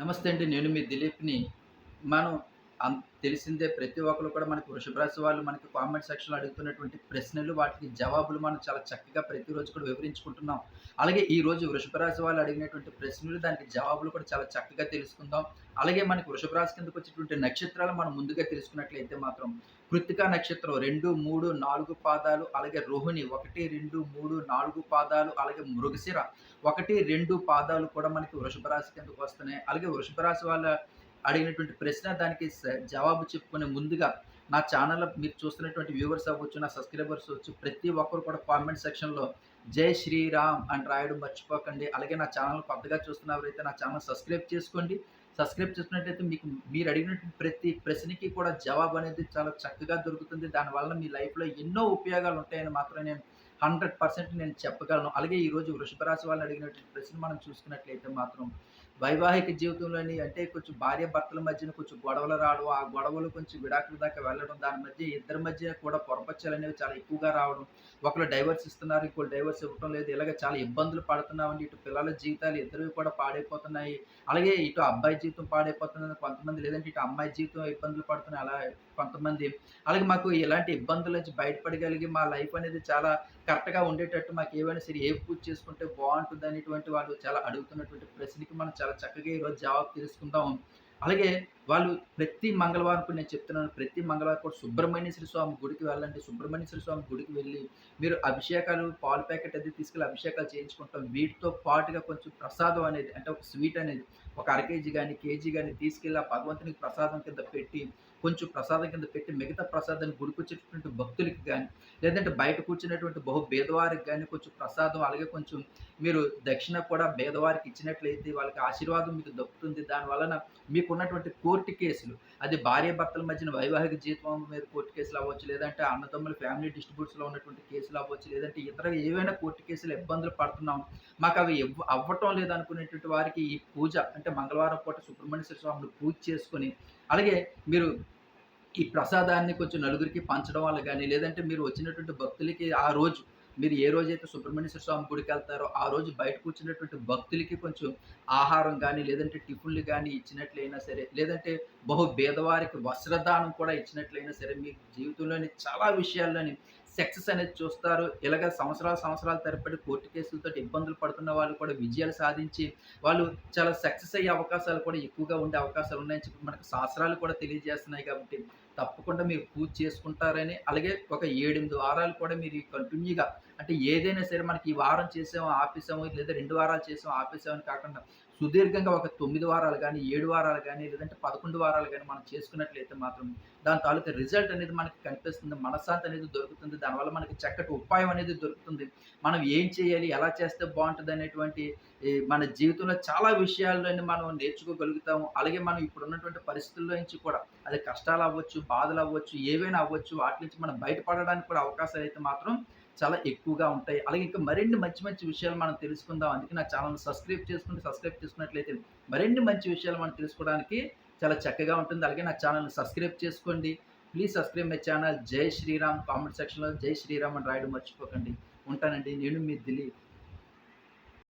నమస్తే అండి నేను మీ దిలీప్ని. మనం తెలిసిందే ప్రతి ఒక్కరు కూడా మనకి వృషభరాశి వాళ్ళు మనకి కామెంట్ సెక్షన్లో అడుగుతున్నటువంటి ప్రశ్నలు వాటికి జవాబులు మనం చాలా చక్కగా ప్రతిరోజు కూడా వివరించుకుంటున్నాం. అలాగే ఈ రోజు వృషభరాశి వాళ్ళు అడిగినటువంటి ప్రశ్నలు దానికి జవాబులు కూడా చాలా చక్కగా తెలుసుకుందాం. అలాగే మనకి వృషభరాశి కిందకు వచ్చేటువంటి నక్షత్రాలు మనం ముందుగా తెలుసుకున్నట్లయితే మాత్రం కృత్తికా నక్షత్రం రెండు మూడు నాలుగు పాదాలు అలాగే రోహిణి ఒకటి రెండు మూడు నాలుగు పాదాలు అలాగే మృగశిర ఒకటి రెండు పాదాలు కూడా మనకి వృషభరాశి కిందకు వస్తున్నాయి. అలాగే వృషభరాశి వాళ్ళ అడిగినటువంటి ప్రశ్న దానికి జవాబు చెప్పుకునే ముందుగా నా ఛానల్ మీరు చూస్తున్నటువంటి వ్యూవర్స్ అవ్వచ్చు నా సబ్స్క్రైబర్స్ అవ్వచ్చు ప్రతి ఒక్కరు కూడా కామెంట్ సెక్షన్లో జై శ్రీరామ్ అని రాయడం మర్చిపోకండి. అలాగే నా ఛానల్ కొత్తగా చూస్తున్నవారైతే నా ఛానల్ సబ్స్క్రైబ్ చేసుకోండి. సబ్స్క్రైబ్ చేసినట్టయితే మీకు మీరు అడిగినటువంటి ప్రతి ప్రశ్నకి కూడా జవాబు అనేది చాలా చక్కగా దొరుకుతుంది. దానివల్ల మీ లైఫ్లో ఎన్నో ఉపయోగాలు ఉంటాయని మాత్రం నేను హండ్రెడ్ పర్సెంట్ నేను చెప్పగలను. అలాగే ఈరోజు వృషభ రాశి వాళ్ళని అడిగినటువంటి ప్రశ్న మనం చూసుకున్నట్లయితే మాత్రం వైవాహిక జీవితంలోని అంటే కొంచెం భార్య భర్తల మధ్యన కొంచెం గొడవలు రావడం ఆ గొడవలు కొంచెం విడాకుల దాకా వెళ్ళడం దాని మధ్య ఇద్దరి మధ్య కూడా పొరపచ్చాలు అనేవి చాలా ఎక్కువగా రావడం. ఒకరు డైవర్స్ ఇస్తున్నారు ఇంకోటి డైవర్స్ ఇవ్వడం లేదు. ఇలాగ చాలా ఇబ్బందులు పడుతున్నామండి. ఇటు పిల్లల జీవితాలు ఇద్దరు కూడా పాడైపోతున్నాయి. అలాగే ఇటు అబ్బాయి జీవితం పాడైపోతున్నది కొంతమంది లేదంటే ఇటు అమ్మాయి జీవితం ఇబ్బందులు పడుతున్నాయి. అలా కొంతమంది. అలాగే మాకు ఇలాంటి ఇబ్బందుల నుంచి బయటపడగలిగి మా లైఫ్ అనేది చాలా కరెక్ట్గా ఉండేటట్టు మాకు ఏమైనా సరే ఏ పూజ చేసుకుంటే బాగుంటుంది అనేటువంటి వాళ్ళు చాలా అడుగుతున్నటువంటి ప్రశ్నకి మనం చాలా చక్కగా ఈరోజు జవాబు తెలుసుకుందాం. అలాగే వాళ్ళు ప్రతి మంగళవారం కూడా నేను చెప్తున్నాను ప్రతి మంగళవారం కూడా సుబ్రహ్మణ్యేశ్వర స్వామి గుడికి వెళ్ళండి సుబ్రహ్మణ్యేశ్వర స్వామి గుడికి వెళ్ళి మీరు అభిషేకాలు పాలు ప్యాకెట్ అది తీసుకెళ్ళి అభిషేకాలు చేయించుకుంటాం. వీటితో పాటుగా కొంచెం ప్రసాదం అనేది అంటే ఒక స్వీట్ అనేది ఒక అర కేజీ కానీ కేజీ కానీ తీసుకెళ్ళి ఆ భగవంతునికి ప్రసాదం కింద పెట్టి కొంచెం ప్రసాదం కింద పెట్టి మిగతా ప్రసాదాన్ని గుడికొచ్చేటటువంటి భక్తులకి కానీ లేదంటే బయట కూర్చున్నటువంటి బహు భేదవారికి కానీ కొంచెం ప్రసాదం అలాగే కొంచెం మీరు దక్షిణ కూడా భేదవారికి ఇచ్చినట్లయితే వాళ్ళకి ఆశీర్వాదం మీకు దక్కుతుంది. దాని వలన మీకున్నటువంటి కోర్టు కేసులు అది భార్య భర్తల మధ్యన వైవాహిక జీవితం మీద కోర్టు కేసులు అవ్వచ్చు లేదంటే అన్నదమ్ముల ఫ్యామిలీ డిస్ట్రిబ్యూట్స్లో ఉన్నటువంటి కేసులు అవ్వచ్చు లేదంటే ఇతర ఏవైనా కోర్టు కేసులు ఇబ్బందులు పడుతున్నాం. మాకు అవి ఇవ్వ అవ్వటం లేదనుకునేటువంటి వారికి ఈ పూజ అంటే మంగళవారం పూట సుబ్రహ్మణ్య స్వామిని పూజ చేసుకొని అలాగే మీరు ఈ ప్రసాదాన్ని కొంచెం నలుగురికి పంచడం వల్ల కానీ లేదంటే మీరు వచ్చినటువంటి భక్తులకి ఆ రోజు మీరు ఏ రోజైతే సుబ్రహ్మణ్యేశ్వర స్వామి గుడికి వెళ్తారో ఆ రోజు బయట కూర్చున్నటువంటి భక్తులకి కొంచెం ఆహారం కానీ లేదంటే టిఫిన్లు కానీ ఇచ్చినట్లయినా సరే లేదంటే బహు భేదవారికి వస్త్రదానం కూడా ఇచ్చినట్లయినా సరే మీ జీవితంలోని చాలా విషయాల్లోని సక్సెస్ అనేది చూస్తారు. ఇలాగ సంవత్సరాల సంవత్సరాల తరబడి కోర్టు కేసులతో ఇబ్బందులు పడుతున్న వాళ్ళు కూడా విజయాలు సాధించి వాళ్ళు చాలా సక్సెస్ అయ్యే అవకాశాలు కూడా ఎక్కువగా ఉండే అవకాశాలు ఉన్నాయని చెప్పి మనకు శాస్త్రాలు కూడా తెలియజేస్తున్నాయి కాబట్టి తప్పకుండా మీరు పూజ చేసుకుంటారని అలాగే ఒక ఏడెనిమిది వారాలు కూడా మీరు కంటిన్యూగా అంటే ఏదైనా సరే మనకి ఈ వారం చేసాము ఆపేసాము లేదా రెండు వారాలు చేసాము ఆపేసామని కాకుండా సుదీర్ఘంగా ఒక తొమ్మిది వారాలు కానీ ఏడు వారాలు కానీ లేదంటే పదకొండు వారాలు కానీ మనం చేసుకున్నట్లయితే మాత్రం దాని తాలూకా రిజల్ట్ అనేది మనకి కనిపిస్తుంది మనశ్శాంతి అనేది దొరుకుతుంది దానివల్ల మనకి చక్కటి ఉపాయం అనేది దొరుకుతుంది. మనం ఏం చేయాలి ఎలా చేస్తే బాగుంటుంది అనేటువంటి మన జీవితంలో చాలా విషయాలని మనం నేర్చుకోగలుగుతాము. అలాగే మనం ఇప్పుడు ఉన్నటువంటి పరిస్థితుల్లో నుంచి కూడా అది కష్టాలు అవ్వచ్చు బాధలు అవ్వచ్చు ఏవైనా అవ్వచ్చు వాటి నుంచి మనం బయటపడడానికి కూడా అవకాశాలు అయితే మాత్రం చాలా ఎక్కువ ఎక్కువగా ఉంటాయి. అలాగే ఇంకా మరిన్ని మంచి మంచి విషయాలు మనం తెలుసుకుందాం. అందుకే నా ఛానల్ సబ్స్క్రైబ్ చేసుకుంటే సబ్స్క్రైబ్ చేసుకున్నట్లయితే మరిన్ని మంచి విషయాలు మనం తెలుసుకోవడానికి చాలా చక్కగా ఉంటుంది. అలాగే నా ఛానల్ని సబ్స్క్రైబ్ చేసుకోండి. Please subscribe my channel. జై శ్రీరామ్. కామెంట్ సెక్షన్లో జై శ్రీరామ్ అని రాయడం మర్చిపోకండి. ఉంటానండి. నేను మీ దిలీప్.